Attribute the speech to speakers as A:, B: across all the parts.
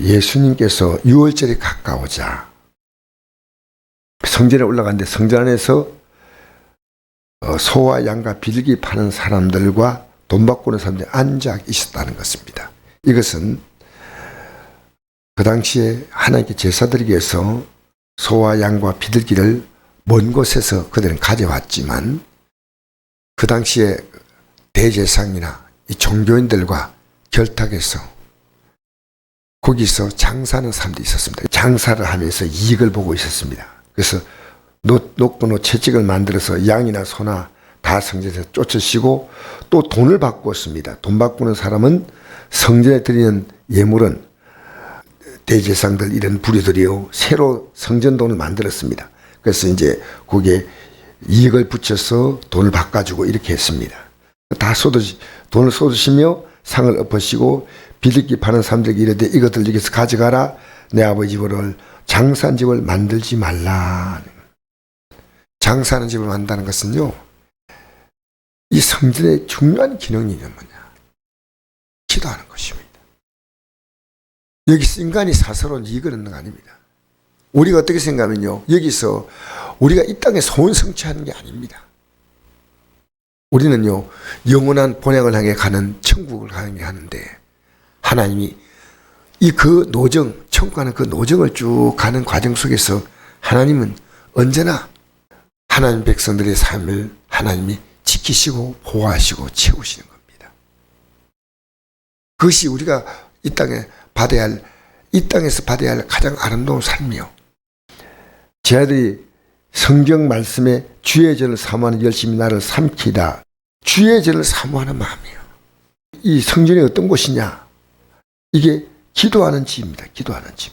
A: 예수님께서 유월절이 가까우자 성전에 올라갔는데 성전 안에서 어, 소와 양과 비둘기 파는 사람들과 돈 바꾸는 사람들이 앉아 있었다는 것입니다. 이것은 그 당시에 하나님께 제사 드리기 위해서 소와 양과 비둘기를 먼 곳에서 그들은 가져왔지만 그 당시에 대제상이나 이 종교인들과 결탁해서 거기서 장사하는 사람들이 있었습니다. 장사를 하면서 이익을 보고 있었습니다. 그래서 노, 노고노 채찍을 만들어서 양이나 소나 다 성전에서 쫓으시고 또 돈을 바꾸었습니다. 돈 바꾸는 사람은 성전에 드리는 예물은 대제상들 이런 부류들이요 새로 성전 돈을 만들었습니다. 그래서 이제 거기에 이익을 붙여서 돈을 바꿔주고 이렇게 했습니다. 다 쏟으시 돈을 쏟으시며 상을 엎으시고 비둘기 파는 사람들에게 이르되 이것들 여기서 가져가라 내 아버지 집을 장사한 집을 만들지 말라. 장사하는 집을 만든다는 것은요 이 성전의 중요한 기능이 뭐냐 기도하는 것입니다. 여기서 인간이 사사로운 이익을 얻는 거 아닙니다. 우리가 어떻게 생각하면요. 여기서 우리가 이 땅에 소원 성취하는 게 아닙니다. 우리는요, 영원한 본향을 향해 가는 천국을 향해 하는데, 하나님이 이 그 노정, 가는 그 노정을 쭉 가는 과정 속에서 하나님은 언제나 하나님 백성들의 삶을 하나님이 지키시고 보호하시고 채우시는 겁니다. 그것이 우리가 이 땅에 받아야 할, 이 땅에서 받아야 할 가장 아름다운 삶이요. 제 아들이 성경 말씀에 주의 전을 사모하는 열심히 나를 삼키다. 주의 전을 사모하는 마음이에요. 이 성전이 어떤 곳이냐? 이게 기도하는 집입니다. 기도하는 집.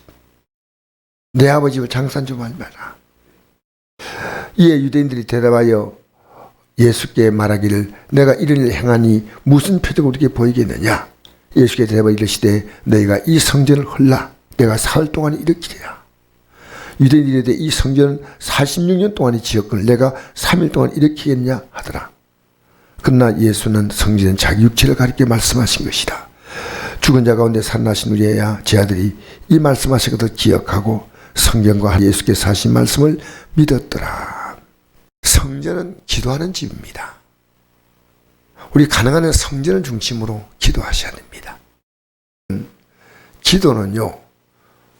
A: 내 아버지 장산 좀 하지 마라. 이에 유대인들이 대답하여 예수께 말하기를 내가 이런 일을 행하니 무슨 표적을 우리에게 보이겠느냐? 예수께 대답하여 이르시되 너희가 이 성전을 헐라 내가 사흘 동안 일으키리라. 유대인들이 이 성전은 46년 동안이 지었거늘 내가 3일 동안 일으키겠냐 하더라. 그러나 예수는 성전은 자기 육체를 가리켜 말씀하신 것이다. 죽은 자 가운데 살나신 우리야 제 아들이 이 말씀하신 것을 기억하고 성경과 예수께서 하신 말씀을 믿었더라. 성전은 기도하는 집입니다. 우리 가능한 한 성전을 중심으로 기도하셔야 됩니다. 기도는요,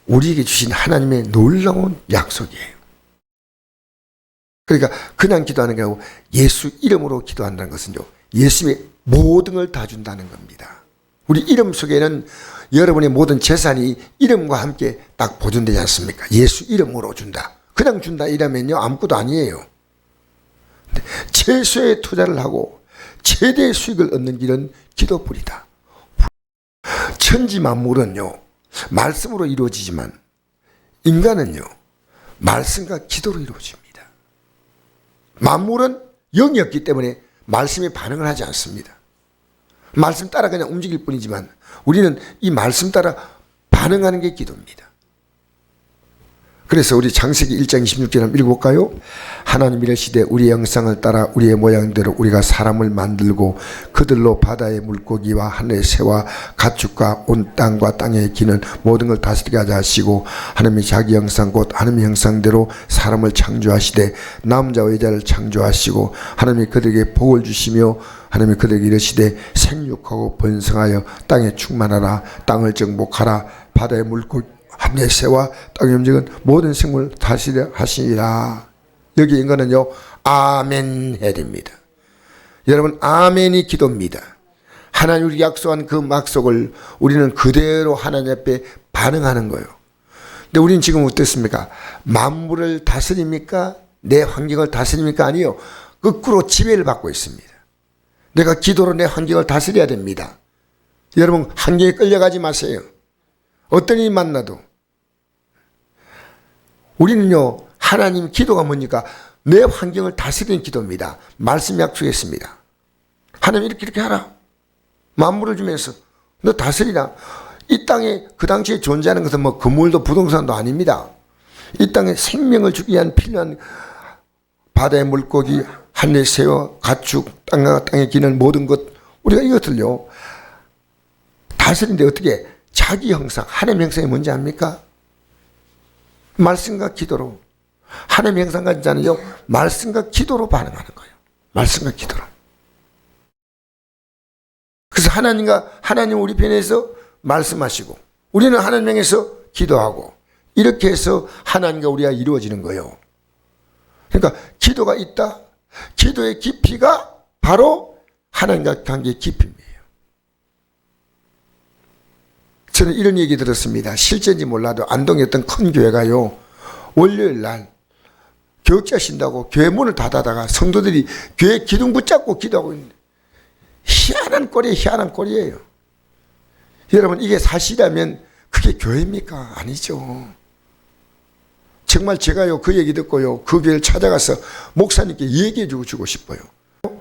A: 우리에게 주신 하나님의 놀라운 약속이에요. 그러니까 그냥 기도하는 게 아니고 예수 이름으로 기도한다는 것은요, 예수님의 모든 걸 다 준다는 겁니다. 우리 이름 속에는 여러분의 모든 재산이 이름과 함께 딱 보존되지 않습니까? 예수 이름으로 준다. 그냥 준다 이러면요, 아무것도 아니에요. 최소의 투자를 하고 최대의 수익을 얻는 길은 기도뿐이다. 천지 만물은요, 말씀으로 이루어지지만 인간은요, 말씀과 기도로 이루어집니다. 만물은 영이었기 때문에 말씀에 반응을 하지 않습니다. 말씀 따라 그냥 움직일 뿐이지만 우리는 이 말씀 따라 반응하는 게 기도입니다. 그래서 우리 창세기 1장 26절 한번 읽어볼까요? 하나님 이르시되 우리의 형상을 따라 우리의 모양대로 우리가 사람을 만들고 그들로 바다의 물고기와 하늘의 새와 가축과 온 땅과 땅에 기는 모든 걸 다스리게 하자 하시고 하나님이 자기 형상 곧 하나님의 형상대로 사람을 창조하시되 남자와 여자를 창조하시고 하나님이 그들에게 복을 주시며 하나님이 그들에게 이르시되 생육하고 번성하여 땅에 충만하라 땅을 정복하라 바다의 물고기 하늘의 새와 땅의 움직은 모든 생물 다스려 하시리라. 여기 인간은요, 아멘 해야 됩니다. 여러분, 아멘이 기도입니다. 하나님 우리 약속한 그 약속을 우리는 그대로 하나님 앞에 반응하는 거예요. 근데 우리는 지금 어떻습니까? 만물을 다스립니까? 내 환경을 다스립니까? 아니요. 거꾸로 지배를 받고 있습니다. 내가 기도로 내 환경을 다스려야 됩니다. 여러분, 환경에 끌려가지 마세요. 어떤 일이 만나도 우리는요, 하나님 기도가 뭡니까? 내 환경을 다스리는 기도입니다. 말씀 약속했습니다. 하나님 이렇게 이렇게 하라. 만물을 주면서 너 다스리라. 이 땅에 그 당시에 존재하는 것은 뭐 건물도 부동산도 아닙니다. 이 땅에 생명을 주기 위한 필요한 바다의 물고기, 하늘의 새와 가축, 땅과 땅에 기는 모든 것 우리가 이것들요 다스리는데 어떻게 자기 형상, 하나님 형상이 뭔지 압니까? 말씀과 기도로. 하나님 형상 가진 자는요, 말씀과 기도로 반응하는 거예요. 말씀과 기도로. 그래서 하나님과, 하나님 우리 편에서 말씀하시고, 우리는 하나님 향해서 기도하고, 이렇게 해서 하나님과 우리가 이루어지는 거예요. 그러니까 기도가 있다. 기도의 깊이가 바로 하나님과 관계의 깊이입니다. 저는 이런 얘기 들었습니다. 실제인지 몰라도 안동에 어떤 큰 교회가요. 월요일 날 교육자 신다고 교회 문을 닫아다가 성도들이 교회 기둥 붙잡고 기도하고 있는데 희한한 꼴이에요. 희한한 꼴이에요. 여러분 이게 사실이라면 그게 교회입니까? 아니죠. 정말 제가요 그 얘기 듣고요 그 교회를 찾아가서 목사님께 얘기해 주고 싶어요.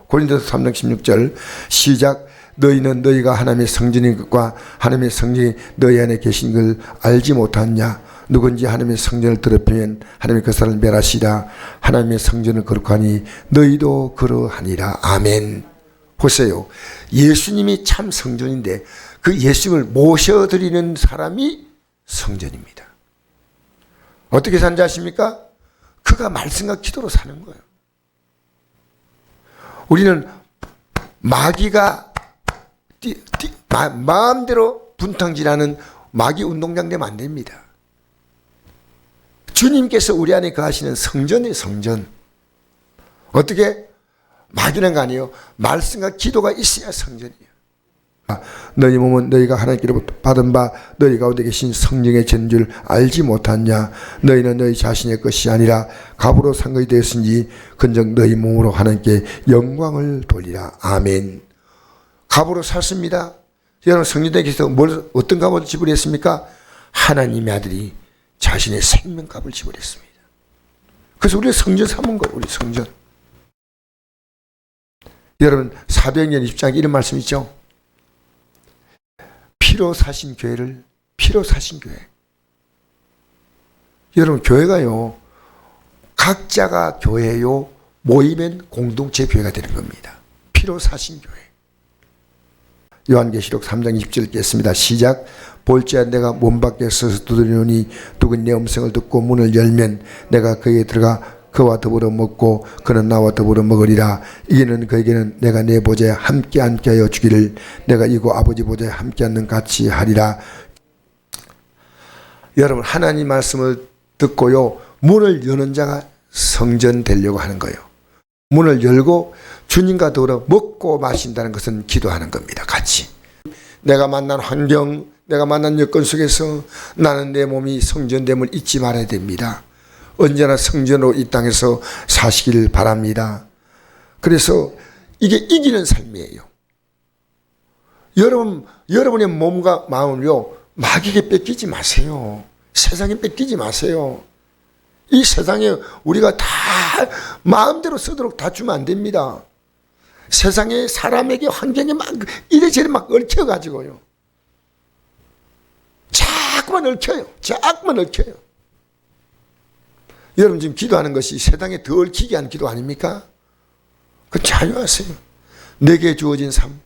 A: 고린도서 3장 16절 시작 너희는 너희가 하나님의 성전인 것과 하나님의 성전이 너희 안에 계신 걸 알지 못하냐? 누군지 하나님의 성전을 더럽히면 하나님의 그 사람을 멸하시라. 하나님의 성전을 거룩하니 너희도 그러하니라. 아멘. 보세요. 예수님이 참 성전인데 그 예수님을 모셔드리는 사람이 성전입니다. 어떻게 사는지 아십니까? 그가 말씀과 기도로 사는 거예요. 우리는 마귀가 띠, 띠, 마, 마음대로 분탕질하는 마귀 운동장 되면 안 됩니다. 주님께서 우리 안에 거하시는 성전의 성전. 어떻게? 마귀는 거 아니에요. 말씀과 기도가 있어야 성전이에요. 아, 너희 몸은 너희가 하나님께로부터 받은 바 너희 가운데 계신 성령의 전줄 알지 못하냐 너희는 너희 자신의 것이 아니라 갑으로 산 것이 되었으니 근정 너희 몸으로 하나님께 영광을 돌리라 아멘 갑으로 샀습니다 여러분 성령님께서 뭘 어떤 값을 지불했습니까 하나님의 아들이 자신의 생명값을 지불했습니다 그래서 우리가 성전 삼은 거예요 우리 성전 여러분 사도행전 20장 이런 말씀 있죠 피로 사신 교회를 피로 사신 교회. 여러분 교회가요. 각자가 교회요. 모이면 공동체 교회가 되는 겁니다. 피로 사신 교회. 요한계시록 3장 20절 읽겠습니다. 시작. 볼지야 내가 문 밖에 서서 두드리노니 누군 내 음성을 듣고 문을 열면 내가 그에 들어가 그와 더불어 먹고 그는 나와 더불어 먹으리라 이는 그에게는 내가 내 보좌에 함께 앉게 하여 주기를 내가 이고 아버지 보좌에 함께 앉는 같이 하리라 여러분 하나님 말씀을 듣고요 문을 여는 자가 성전 되려고 하는 거예요 문을 열고 주님과 더불어 먹고 마신다는 것은 기도하는 겁니다 같이 내가 만난 환경 내가 만난 여건 속에서 나는 내 몸이 성전됨을 잊지 말아야 됩니다 언제나 성전으로 이 땅에서 사시길 바랍니다. 그래서 이게 이기는 삶이에요. 여러분, 여러분의 몸과 마음을요, 마귀에게 뺏기지 마세요. 세상에 뺏기지 마세요. 이 세상에 우리가 다 마음대로 쓰도록 다 주면 안 됩니다. 세상에 사람에게 환경에 막 이래저래 막 얽혀가지고요. 자꾸만 얽혀요. 자꾸만 얽혀요. 여러분 지금 기도하는 것이 세상에 더 얽히게 하는 기도 아닙니까? 그 자유하세요. 내게 주어진 삶,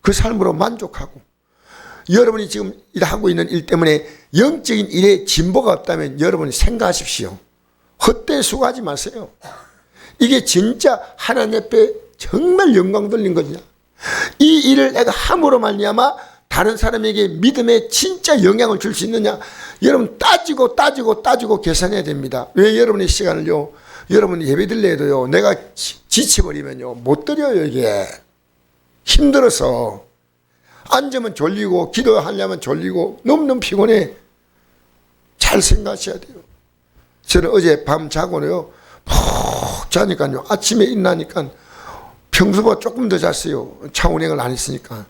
A: 그 삶으로 만족하고 여러분이 지금 일하고 있는 일 때문에 영적인 일에 진보가 없다면 여러분이 생각하십시오. 헛되이 수고하지 마세요. 이게 진짜 하나님 앞에 정말 영광 돌린 거냐. 이 일을 내가 함으로 말미암아 다른 사람에게 믿음에 진짜 영향을 줄 수 있느냐? 여러분 따지고 따지고 따지고 계산해야 됩니다. 왜 여러분의 시간을요? 여러분이 예배 드려도요. 내가 지쳐버리면요. 못 드려요 이게. 힘들어서. 앉으면 졸리고 기도하려면 졸리고 너무너무 피곤해. 잘 생각하셔야 돼요. 저는 어제 밤 자고요. 푹 자니까요. 아침에 일나니까 평소보다 조금 더 잤어요. 차 운행을 안 했으니까.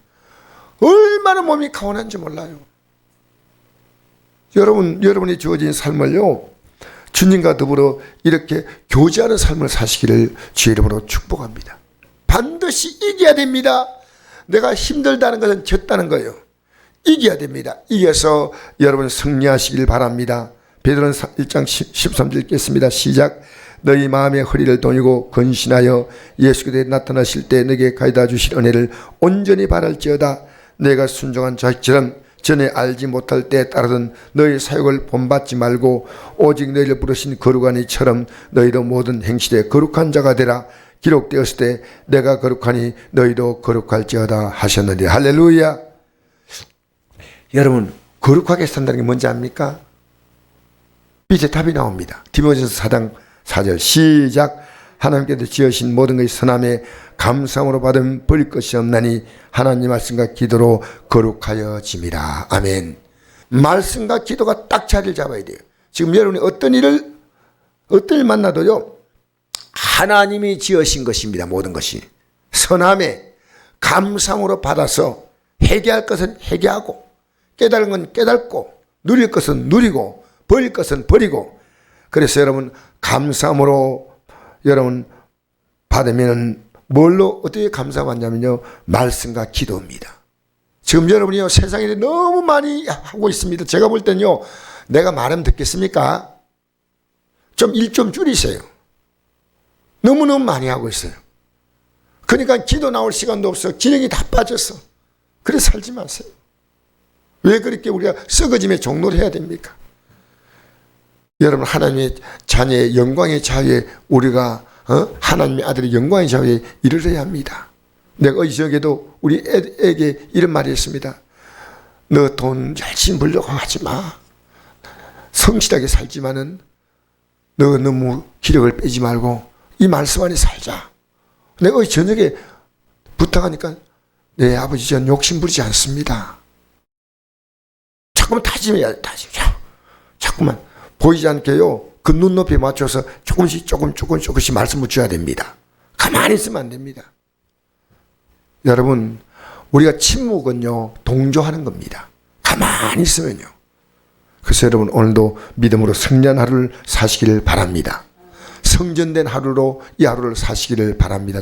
A: 얼마나 몸이 가온한지 몰라요. 여러분, 여러분이 주어진 삶을요, 주님과 더불어 이렇게 교제하는 삶을 사시기를 주의 이름으로 축복합니다. 반드시 이겨야 됩니다. 내가 힘들다는 것은 졌다는 거예요. 이겨야 됩니다. 이겨서 여러분 승리하시길 바랍니다. 베드로는 1장 13절 읽겠습니다. 시작. 너희 마음의 허리를 동이고 건신하여 예수 그리스도에 나타나실 때 너에게 가져다 주실 은혜를 온전히 바랄지어다. 내가 순종한 자처럼 전에 알지 못할 때에 따르던 너희 사역을 본받지 말고 오직 너희를 부르신 거룩한 이처럼 너희도 모든 행실에 거룩한 자가 되라 기록되었을 때 내가 거룩하니 너희도 거룩할지어다 하셨느니 할렐루야 여러분 거룩하게 산다는 게 뭔지 압니까? 빛의 답이 나옵니다. 디모데전서 4장 4절 시작 하나님께서 지으신 모든 것이 선함에 감사함으로 받은 버릴 것이 없나니 하나님 말씀과 기도로 거룩하여 짐이라. 아멘. 말씀과 기도가 딱 자리를 잡아야 돼요. 지금 여러분이 어떤 일을 어떤 일 만나도요. 하나님이 지으신 것입니다. 모든 것이. 선함에 감상으로 받아서 회개할 것은 회개하고 깨달은 건 깨닫고 누릴 것은 누리고 버릴 것은 버리고 그래서 여러분 감사함으로 여러분 받으면 뭘로 어떻게 감사받냐면요 말씀과 기도입니다. 지금 여러분이요 세상에 너무 많이 하고 있습니다. 제가 볼 때는요 내가 말하면 듣겠습니까? 좀 일좀 줄이세요. 너무너무 많이 하고 있어요. 그러니까 기도 나올 시간도 없어. 기력이 다 빠졌어. 그래 살지 마세요. 왜 그렇게 우리가 썩어짐의 종로를 해야 됩니까? 여러분 하나님의 자녀의 영광의 자유에 우리가 어? 하나님의 아들의 영광의 자유에 이르러야 합니다. 내가 어제 저에게도 우리 애에게 이런 말이 있습니다. 너 돈 열심히 벌려고 하지 마. 성실하게 살지만은 너 너무 기력을 빼지 말고 이 말씀 안에 살자. 내가 어제 저녁에 부탁하니까 내 아버지 전 욕심 부리지 않습니다. 자꾸만 다짐해야 돼, 다짐. 자, 자꾸만 보이지 않게요. 그 눈높이에 맞춰서 조금씩 조금 조금 조금씩 말씀을 줘야 됩니다. 가만히 있으면 안 됩니다. 여러분, 우리가 침묵은요, 동조하는 겁니다. 가만히 있으면요. 그래서 여러분, 오늘도 믿음으로 승리한 하루를 사시기를 바랍니다. 성전된 하루로 이 하루를 사시기를 바랍니다.